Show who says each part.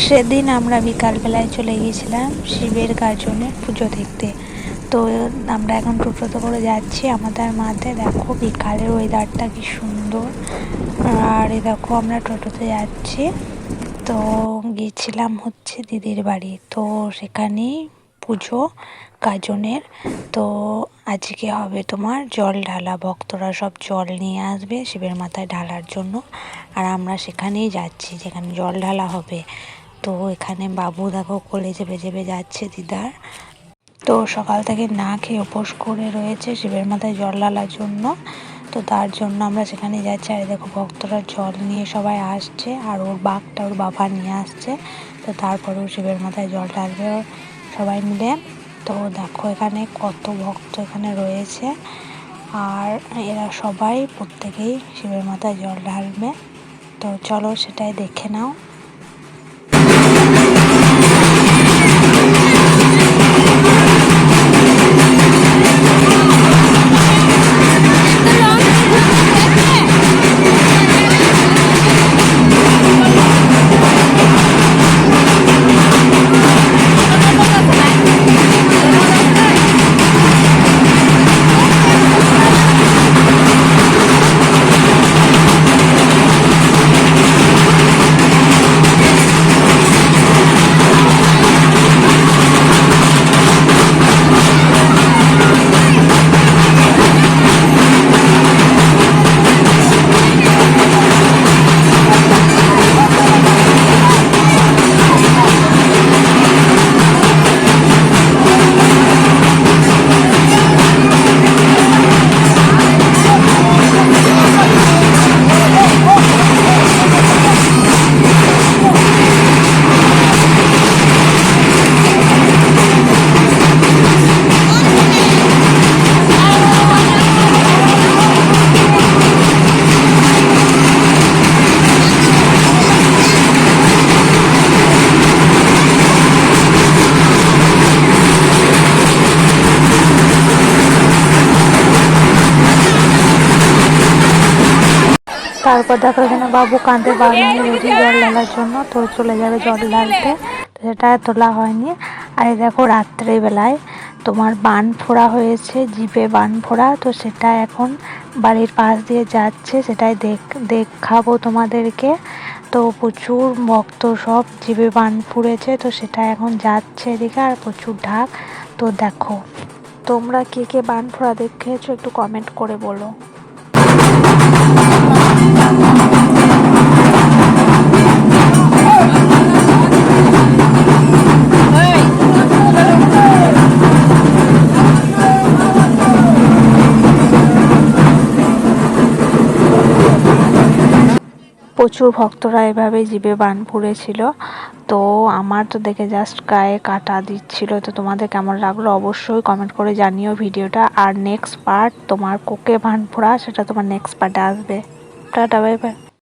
Speaker 1: সেদিন আমরা বিকালবেলায় চলে গিয়েছিলাম শিবের গাজনে পুজো দেখতে। তো আমরা এখন টোটোতে করে যাচ্ছি আমাদের মাঠে। দেখো বিকালের ওয়েদারটা কি সুন্দর। আর এই দেখো আমরা টোটোতে যাচ্ছি। তো গিয়েছিলাম হচ্ছে দিদির বাড়ি। তো সেখানেই পুজো গাজনের। তো আজকে হবে তোমার জল ঢালা। ভক্তরা সব জল নিয়ে আসবে শিবের মাথায় ঢালার জন্য। আর আমরা সেখানেই যাচ্ছি যেখানে জল ঢালা হবে। তো এখানে বাবু দেখো কোলে চেপে চেপে যাচ্ছে দিদার। তো সকাল থেকে না খেয়ে উপোস করে রয়েছে শিবের মাথায় জল ঢালার জন্য। তো তার জন্য আমরা সেখানে যাচ্ছি। আর দেখো ভক্তরা জল নিয়ে সবাই আসছে। আর ওর বাঘটা ওর বাবা নিয়ে আসছে। তো তারপরেও শিবের মাথায় জল ঢালবে সবাই মিলে। তো দেখো এখানে কত ভক্ত এখানে রয়েছে। আর এরা সবাই প্রত্যেকেই শিবের মাথায় জল ঢালবে। তো চলো সেটাই দেখে নাও। তারপর দেখো এখানে বাবু বাঘ নিয়ে জল ঢালার জন্য, তো চলে যাবে জল ঢালতে তো সেটা তোলা হয়নি। আর দেখো রাত্রেবেলায় তোমার বান ফোড়া হয়েছে, জিপে বান ফোড়া, তো সেটা এখন বাড়ির পাশ দিয়ে যাচ্ছে, সেটাই দেখ, দেখাবো তোমাদেরকে। তো প্রচুর ভক্ত সব জিভে বান ফুড়েছে তো সেটা এখন যাচ্ছে এদিকে, আর প্রচুর ঢাক। তো দেখো, তোমরা কে কে বান ফোড়া দেখেছ একটু কমেন্ট করে বলো। প্রচুর ভক্তরা এভাবে জিভে বান পুড়েছিল। তো আমার তো দেখে জাস্ট গায়ে কাটা দিচ্ছিল। তো তোমাদের কেমন লাগল অবশ্যই কমেন্ট করে জানিও ভিডিওটা। আর নেক্সট পার্ট তোমার কোকে ভান পোড়া, সেটা তোমার নেক্সট পার্টে আসবে। Tata bye bye